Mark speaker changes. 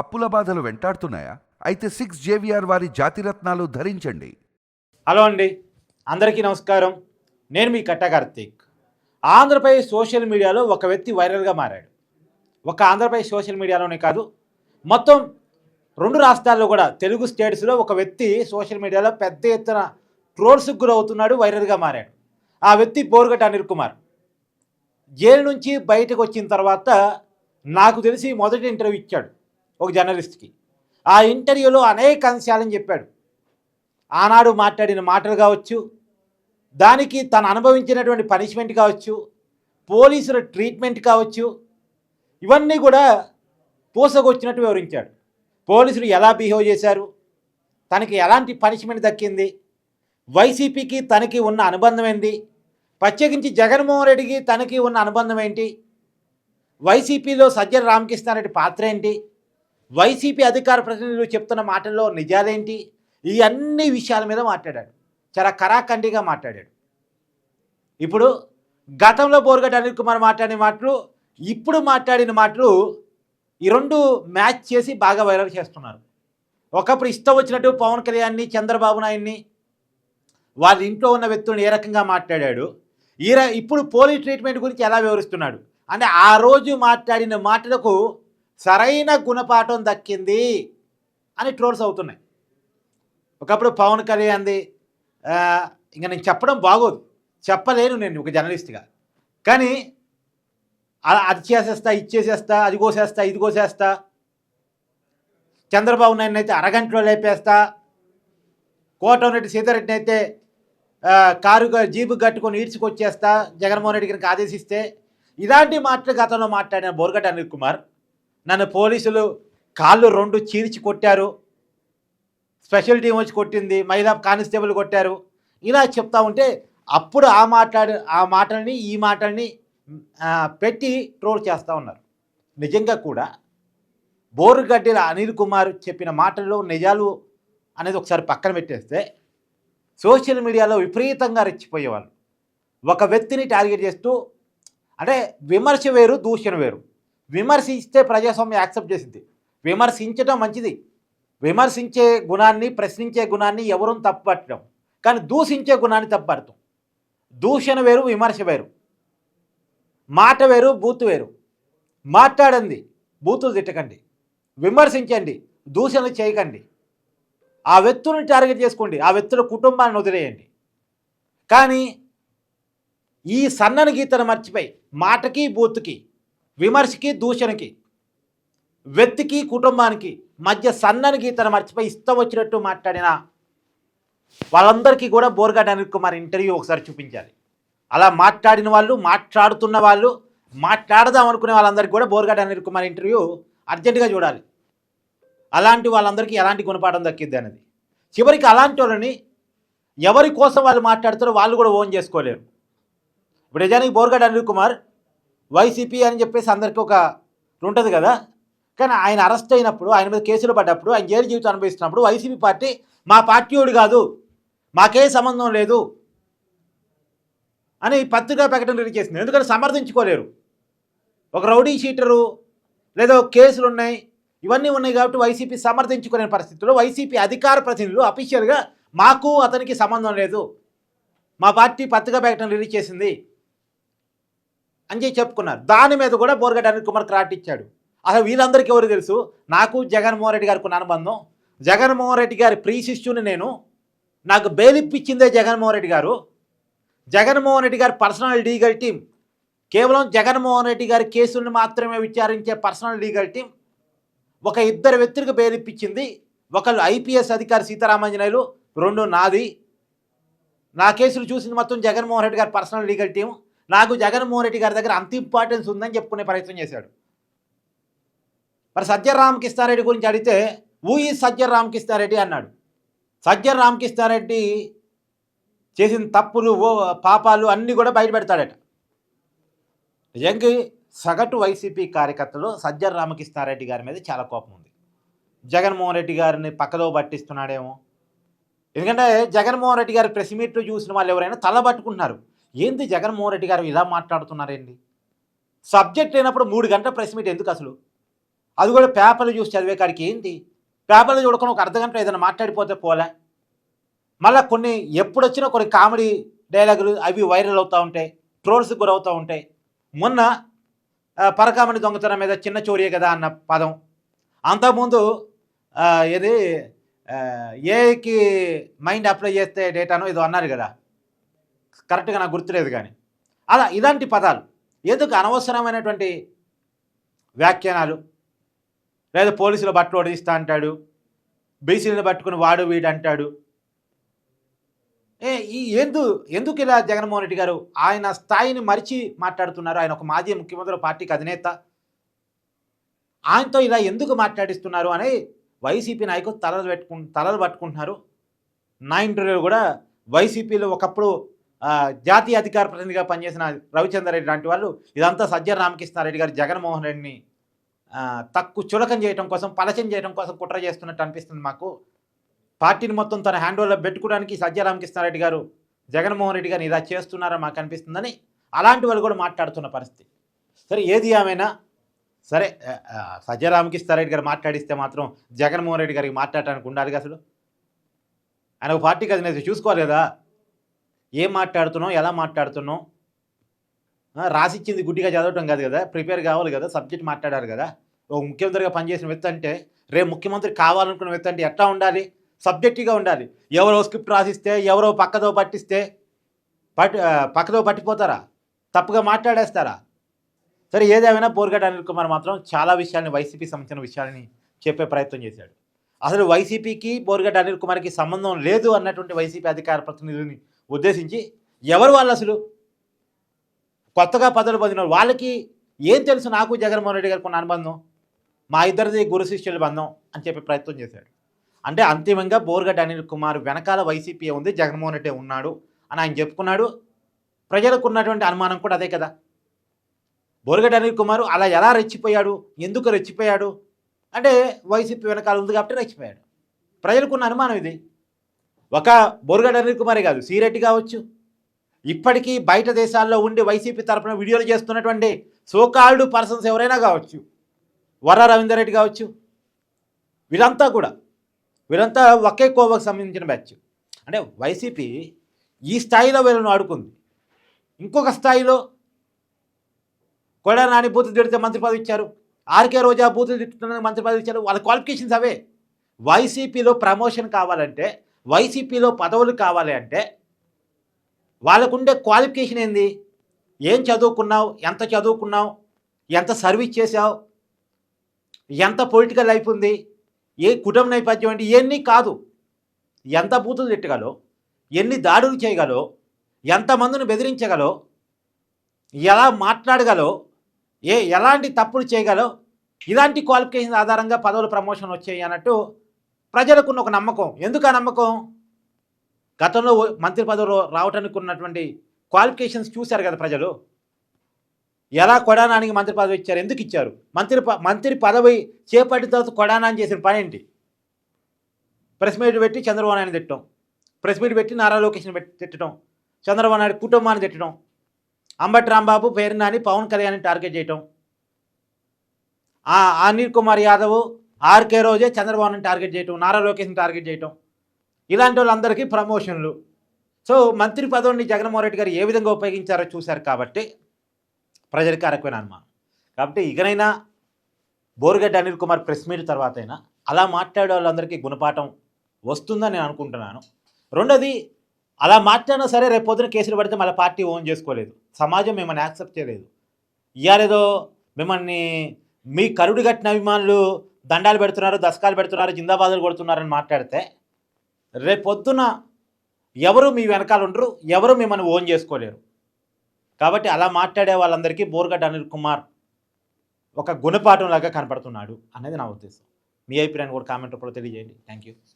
Speaker 1: అప్పుల బాధలు వెంటాడుతున్నాయా? అయితే సిక్స్ జేవిఆర్ వారి జాతిరత్నాలు ధరించండి.
Speaker 2: హలో అండి. అందరికీ నమస్కారం. నేను మీ కట్ట కార్తీక్. ఆంధ్రప్రదేశ్ సోషల్ మీడియాలో ఒక వ్యక్తి వైరల్గా మారాడు. ఒక ఆంధ్రప్రదేశ్ సోషల్ మీడియాలోనే కాదు మొత్తం రెండు రాష్ట్రాల్లో కూడా తెలుగు స్టేట్స్లో ఒక వ్యక్తి సోషల్ మీడియాలో పెద్ద ఎత్తున ట్రోల్స్కి గురవుతున్నాడు వైరల్గా మారాడు. ఆ వ్యక్తి బోర్గట్ అనిల్ కుమార్. జైలు నుంచి బయటకు వచ్చిన తర్వాత నాకు తెలిసి మొదటి ఇంటర్వ్యూ ఇచ్చాడు. ఒక జర్నలిస్ట్కి. ఆ ఇంటర్వ్యూలో అనేక అంశాలని చెప్పాడు. ఆనాడు మాట్లాడిన మాటలు కావచ్చు దానికి తను అనుభవించినటువంటి పనిష్మెంట్ కావచ్చు పోలీసుల ట్రీట్మెంట్ కావచ్చు ఇవన్నీ కూడా పూసకొచ్చినట్టు వివరించాడు. పోలీసులు ఎలా బిహేవ్ చేశారు తనకి ఎలాంటి పనిష్మెంట్ దక్కింది వైసీపీకి తనకి ఉన్న అనుబంధం ఏంటి ప్రత్యేకించి జగన్మోహన్ రెడ్డికి తనకి ఉన్న అనుబంధం ఏంటి వైసీపీలో సజ్జల రామకృష్ణారెడ్డి పాత్ర ఏంటి వైసీపీ అధికార ప్రతినిధులు చెప్తున్న మాటల్లో నిజాలేంటి? ఈ అన్ని విషయాల మీద మాట్లాడాడు. చాలా కరాఖండిగా మాట్లాడాడు. ఇప్పుడు గతంలో బోర్గడ్డ అనిల్ కుమార్ మాట్లాడిన మాటలు ఇప్పుడు మాట్లాడిన మాటలు ఈ రెండు మ్యాచ్ చేసి బాగా వైరల్ చేస్తున్నారు. ఒకప్పుడు ఇష్టం వచ్చినట్టు పవన్ కళ్యాణ్ని చంద్రబాబు నాయుడిని వాళ్ళ ఇంట్లో ఉన్న వ్యక్తులను ఏ రకంగా మాట్లాడాడు? ఈ ఇప్పుడు పోలీస్ ట్రీట్మెంట్ గురించి ఎలా వివరిస్తున్నాడు? అంటే ఆ రోజు మాట్లాడిన మాటలకు సరైన గుణపాఠం దక్కింది అని ట్రోల్స్ అవుతున్నాయి. ఒకప్పుడు పవన్ కళ్యాణ్ది ఇంకా నేను చెప్పడం బాగోదు. చెప్పలేను నేను ఒక జర్నలిస్ట్గా కానీ అది చేసేస్తా ఇచ్చేసేస్తా అది కోసేస్తా ఇది కోసేస్తా. చంద్రబాబు నాయుడు అయితే అరగంటలో లేపేస్తా. కోటమిరెడ్డి సీతారెడ్డిని అయితే కారు జీపు కట్టుకొని ఈడ్చుకొచ్చేస్తా. జగన్మోహన్ రెడ్డి గారికి ఆదేశిస్తే. ఇలాంటి మాటలు గతంలో మాట్లాడిన బోర్గడ్డ అనిల్ కుమార్ నన్ను పోలీసులు కాళ్ళు రెండు చీల్చి కొట్టారు. స్పెషల్ టీం వచ్చి కొట్టింది మహిళా కానిస్టేబుల్ కొట్టారు. ఇలా చెప్తా ఉంటే అప్పుడు ఆ మాట్లాడి ఆ మాటల్ని ఈ మాటల్ని పెట్టి ట్రోల్ చేస్తూ ఉన్నారు. నిజంగా కూడా బోరుగడ్డిల అనిల్ కుమార్ చెప్పిన మాటల్లో నిజాలు అనేది ఒకసారి పక్కన పెట్టేస్తే సోషల్ మీడియాలో విపరీతంగా రెచ్చిపోయేవాళ్ళు. ఒక వ్యక్తిని టార్గెట్ చేస్తూ అంటే విమర్శ వేరు దూషణ వేరు. విమర్శిస్తే ప్రజాస్వామ్యం యాక్సెప్ట్ చేసింది. విమర్శించడం మంచిది. విమర్శించే గుణాన్ని ప్రశ్నించే గుణాన్ని ఎవరూ తప్పుపట్టడం. కానీ దూషించే గుణాన్ని తప్పుపడతాం దూషణ వేరు విమర్శ వేరు. మాట వేరు బూతు వేరు. మాట్లాడండి బూతులు తిట్టకండి. విమర్శించండి దూషణలు చేయకండి. ఆ వ్యక్తులను టార్గెట్ చేసుకోండి ఆ వ్యక్తుల కుటుంబాన్ని వదిలేయండి. కానీ ఈ సన్నని గీతను మర్చిపోయి మాటకి బూతుకి విమర్శకి దూషణకి వ్యక్తికి కుటుంబానికి మధ్య సన్నని గీతను మర్చిపోయి ఇష్టం వచ్చినట్టు మాట్లాడిన వాళ్ళందరికీ కూడా బోర్గడ్డ అనిల్ కుమార్ ఇంటర్వ్యూ ఒకసారి చూపించాలి. అలా మాట్లాడిన వాళ్ళు మాట్లాడుతున్న వాళ్ళు మాట్లాడదాం అనుకునే వాళ్ళందరికీ కూడా బోర్గడ్డ అనిల్ కుమార్ ఇంటర్వ్యూ అర్జెంటుగా చూడాలి. అలాంటి వాళ్ళందరికీ ఎలాంటి గుణపాఠం దక్కిద్ది అనేది. చివరికి అలాంటి వాళ్ళని ఎవరి కోసం వాళ్ళు మాట్లాడుతారో వాళ్ళు కూడా ఓన్ చేసుకోలేరు. ఇప్పుడు నిజానికి బోర్గడ్డ అనిల్ కుమార్ వైసీపీ అని చెప్పేసి అందరికీ ఒక ఉంటుంది కదా? కానీ ఆయన అరెస్ట్ అయినప్పుడు ఆయన మీద కేసులు పడ్డప్పుడు ఆయన జైలు జీవితం అనుభవిస్తున్నప్పుడు వైసీపీ పార్టీ మా పార్టీవాడు కాదు. మాకే సంబంధం లేదు అని పత్రికా ప్రకటన రిలీజ్ చేసింది. ఎందుకంటే సమర్థించుకోలేరు. ఒక రౌడీ షీటరు లేదా కేసులు ఉన్నాయి. ఇవన్నీ ఉన్నాయి కాబట్టి వైసీపీ సమర్థించుకునే పరిస్థితుల్లో వైసీపీ అధికార ప్రతినిధులు అఫీషియల్గా మాకు అతనికి సంబంధం లేదు. మా పార్టీ పత్రికా ప్రకటన రిలీజ్ చేసింది. అని చెప్పి చెప్పుకున్నారు. దాని మీద కూడా బోర్గడ్డ అనిల్ కుమార్ క్రాట్ ఇచ్చాడు. అసలు వీళ్ళందరికీ ఎవరు తెలుసు? నాకు జగన్మోహన్ రెడ్డి గారికి అనుబంధం. జగన్మోహన్ రెడ్డి గారి ప్రీ శిష్యుని నేను. నాకు బెయిల్ జగన్మోహన్ రెడ్డి గారు. జగన్మోహన్ రెడ్డి గారి పర్సనల్ లీగల్ టీం కేవలం జగన్మోహన్ రెడ్డి గారి కేసులను మాత్రమే విచారించే పర్సనల్ లీగల్ టీం ఒక ఇద్దరు వ్యక్తులకు బేలిప్పించింది. ఒకళ్ళు ఐపీఎస్ అధికారి సీతారామాంజనేయులు రెండు నాది. నా కేసులు చూసింది మొత్తం జగన్మోహన్ రెడ్డి గారి పర్సనల్ లీగల్ టీం నాకు జగన్మోహన్ రెడ్డి గారి దగ్గర అంత ఇంపార్టెన్స్ ఉందని చెప్పుకునే ప్రయత్నం చేశాడు. మరి సజ్జల రామకృష్ణారెడ్డి గురించి అడిగితే ఊ ఈ సజ్జల రామకృష్ణారెడ్డి అన్నాడు. సజ్జల రామకృష్ణారెడ్డి చేసిన తప్పులు ఓ పాపాలు అన్నీ కూడా బయట పెడతాడట. నిజంగా సగటు వైసీపీ కార్యకర్తలు సజ్జల రామకృష్ణారెడ్డి గారి మీద చాలా కోపం ఉంది. జగన్మోహన్ రెడ్డి గారిని పక్కలో పట్టిస్తున్నాడేమో. ఎందుకంటే జగన్మోహన్ రెడ్డి గారి ప్రెస్ మీట్లు చూసిన వాళ్ళు ఎవరైనా తల పట్టుకుంటున్నారు. ఏంది జగన్మోహన్ రెడ్డి గారు ఇలా మాట్లాడుతున్నారండి సబ్జెక్ట్ లేనప్పుడు మూడు గంటల ప్రెస్ మీట్ ఎందుకు అసలు? అది కూడా పేపర్లు చూసి చదివే కాడికి ఏంటి పేపర్లు చూడకుండా ఒక అర్ధ గంట ఏదైనా మాట్లాడిపోతే పోలే. మళ్ళీ కొన్ని ఎప్పుడొచ్చినా కొన్ని కామెడీ డైలాగులు అవి వైరల్ అవుతూ ఉంటాయి ట్రోల్స్ గురవుతూ ఉంటాయి మొన్న పరకామణి దొంగతనం మీద చిన్న చోరియే కదా అన్న పదం. అంతకుముందు ఇది ఏది మైండ్ అప్లై చేస్తే డేటాను ఏదో అన్నారు కదా. కరెక్ట్గా నాకు గుర్తులేదు కానీ. అలా ఇలాంటి పదాలు ఎందుకు అనవసరమైనటువంటి వ్యాఖ్యానాలు? లేదా పోలీసులు బట్టలు ఒడిస్తా అంటాడు బీసీలను పట్టుకుని వాడు వీడు అంటాడు. ఏ ఈ ఎందు ఎందుకు ఇలా జగన్మోహన్ రెడ్డి గారు ఆయన స్థాయిని మరిచి మాట్లాడుతున్నారు? ఆయన ఒక మాజీ ముఖ్యమంత్రి పార్టీకి అధినేత. ఆయనతో ఇలా ఎందుకు మాట్లాడిస్తున్నారు అని వైసీపీ నాయకులు తలలు పెట్టుకు తలలు పట్టుకుంటున్నారు. నా ఇంటర్వ్యూలో కూడా వైసీపీలో ఒకప్పుడు జాతీయ అధికార ప్రతినిధిగా పనిచేసిన రవిచంద్ర రెడ్డి లాంటి వాళ్ళు ఇదంతా సజ్జన రామకృష్ణారెడ్డి గారు జగన్మోహన్ రెడ్డిని తక్కువ చులకం చేయడం కోసం పలచం చేయడం కోసం కుట్ర చేస్తున్నట్టు అనిపిస్తుంది మాకు. పార్టీని మొత్తం తన హ్యాండ్ ఓవర్లో పెట్టుకోవడానికి సజ్జ రామకృష్ణారెడ్డి గారు జగన్మోహన్ రెడ్డి గారిని ఇలా చేస్తున్నారని మాకు అనిపిస్తుందని అలాంటి వాళ్ళు కూడా మాట్లాడుతున్న పరిస్థితి. సరే ఏది ఏమైనా సరే సజ్జ రామకృష్ణారెడ్డి గారు మాట్లాడిస్తే మాత్రం జగన్మోహన్ రెడ్డి గారికి మాట్లాడటానికి ఉండాలి కదా అసలు. ఆయన ఒక పార్టీకి అది చూసుకోవాలి కదా. ఏం మాట్లాడుతున్నాం ఎలా మాట్లాడుతున్నాం రాసిచ్చింది గుడ్డిగా చదవటం కాదు కదా? ప్రిపేర్ కావాలి కదా? సబ్జెక్ట్ మాట్లాడారు కదా? ఒక ముఖ్యమంత్రిగా పనిచేసిన వ్యక్తి అంటే రేపు ముఖ్యమంత్రి కావాలనుకున్న వ్యక్తి అంటే ఎట్లా ఉండాలి? సబ్జెక్టివ్గా ఉండాలి. ఎవరో స్క్రిప్ట్ రాసిస్తే ఎవరో పక్కదో పట్టిస్తే పట్టి పక్కతో పక్కదో పట్టిపోతారా? తప్పుగా మాట్లాడేస్తారా? సరే ఏదేమైనా పోర్గట్ అనిల్ కుమార్ మాత్రం చాలా విషయాల్ని వైసీపీ సంబంధించిన విషయాలని చెప్పే ప్రయత్నం చేశాడు. అసలు వైసీపీకి బోర్గడ్డ అనిల్ కుమార్కి సంబంధం లేదు అన్నటువంటి వైసీపీ అధికార ప్రతినిధులని ఉద్దేశించి ఎవరు వాళ్ళు అసలు? కొత్తగా పదవులు పొందిన వాళ్ళు. వాళ్ళకి ఏం తెలుసు నాకు జగన్మోహన్ రెడ్డి గారికి ఉన్న అనుబంధం? మా ఇద్దరిది గురు శిష్యుల బంధం అని చెప్పి ప్రయత్నం చేశాడు. అంటే అంతిమంగా బోర్గడ్డ అనిల్ కుమార్ వెనకాల వైసీపీ ఉంది జగన్మోహన్ రెడ్డి ఉన్నాడు అని ఆయన చెప్పుకున్నాడు. ప్రజలకు ఉన్నటువంటి అనుమానం కూడా అదే కదా. బోర్గడ్డ అనిల్ కుమార్ అలా ఎలా రెచ్చిపోయాడు? ఎందుకు రెచ్చిపోయాడు? అంటే వైసీపీ వెనకాల ఉంది కాబట్టి రెచ్చిపోయాడు. ప్రజలకు ఉన్న అనుమానం ఇది. ఒక బొరుగడ అనిల్ కుమారే కాదు సీరెడ్డి కావచ్చు. ఇప్పటికీ బయట దేశాల్లో ఉండి వైసీపీ తరఫున వీడియోలు చేస్తున్నటువంటి సోకాల్డ్ పర్సన్స్ ఎవరైనా కావచ్చు వర రవీందర్ రెడ్డి కావచ్చు వీరంతా కూడా వీరంతా ఒకే కోవకు సంబంధించిన బ్యాచ్ అంటే వైసీపీ ఈ స్థాయిలో వీళ్ళను ఆడుకుంది. ఇంకొక స్థాయిలో కొడా నాని బూతులు తిడితే మంత్రి పదవి ఇచ్చారు. ఆర్కే రోజా బూతులు తిట్టుతున్న మంత్రి పదవి ఇచ్చారు. వాళ్ళ క్వాలిఫికేషన్స్ అవే. వైసీపీలో ప్రమోషన్ కావాలంటే వైసీపీలో పదవులు కావాలి అంటే వాళ్ళకుండే క్వాలిఫికేషన్ ఏంది? ఏం చదువుకున్నావు? ఎంత చదువుకున్నావు? ఎంత సర్వీస్ చేసావు ఎంత పొలిటికల్ లైఫ్ ఉంది? ఏ కుటుంబ నేపథ్యం ఏంటి? ఇవన్నీ కాదు. ఎంత బూతులు తిట్టగలో? ఎన్ని దాడులు చేయగలో? ఎంతమందిని బెదిరించగలో? ఎలా మాట్లాడగలో? ఏ ఎలాంటి తప్పులు చేయగలో? ఇలాంటి క్వాలిఫికేషన్ ఆధారంగా పదవుల ప్రమోషన్ వచ్చాయి అన్నట్టు ప్రజలకున్న ఒక నమ్మకం. ఎందుకు ఆ నమ్మకం? గతంలో మంత్రి పదవిలో రావటానికి ఉన్నటువంటి క్వాలిఫికేషన్స్ చూశారు కదా ప్రజలు. ఎలా కొడానానికి మంత్రి పదవి ఇచ్చారు? ఎందుకు ఇచ్చారు? మంత్రి ప- మంత్రి పదవి చేపట్టిన తర్వాత కొడానాని చేసిన పని ఏంటి? ప్రెస్ మీట్ పెట్టి చంద్రబాబు నాయుడు తిట్టడం. ప్రెస్ మీట్ పెట్టి నారా లోకేష్ని పెట్టి తిట్టడం. చంద్రబాబు నాయుడు కుటుంబాన్ని తిట్టడం. అంబటి రాంబాబు పేరు నాని పవన్ కళ్యాణ్ని టార్గెట్ చేయటం. ఆ అనిల్ కుమార్ యాదవ్ ఆర్కే రోజే చంద్రబాబుని టార్గెట్ చేయటం నారా లోకేష్ని టార్గెట్ చేయటం. ఇలాంటి వాళ్ళందరికీ ప్రమోషన్లు. సో మంత్రి పదవిని జగన్మోహన్ రెడ్డి గారు ఏ విధంగా ఉపయోగించారో చూశారు కాబట్టి ప్రజలకి అరకువైన అనుమానం. కాబట్టి ఇకనైనా బోరుగడ్డ అనిల్ కుమార్ ప్రెస్ మీట్ తర్వాత అయినా అలా మాట్లాడే వాళ్ళందరికీ గుణపాఠం వస్తుందని నేను అనుకుంటున్నాను. రెండోది అలా మాట్లాడినా సరే రేపు పొద్దున కేసులు పడితే మళ్ళీ పార్టీ ఓన్ చేసుకోలేదు. సమాజం మిమ్మల్ని యాక్సెప్ట్ చేయలేదు. ఇవాళేదో మిమ్మల్ని మీ కరుడు కట్టిన అభిమానులు దండాలు పెడుతున్నారు దశకాలు పెడుతున్నారు జిందాబాదులు కొడుతున్నారని మాట్లాడితే రేపు పొద్దున ఎవరు మీ వెనకాల ఉండరు ఎవరు మిమ్మల్ని ఓన్ చేసుకోలేరు. కాబట్టి అలా మాట్లాడే వాళ్ళందరికీ బోర్గడ్డ అనిల్ కుమార్ ఒక గుణపాఠం లాగా కనపడుతున్నాడు అనేది నా ఉద్దేశం. మీ అభిప్రాయాన్ని కూడా కామెంట్ రూపంలో తెలియజేయండి. Thank you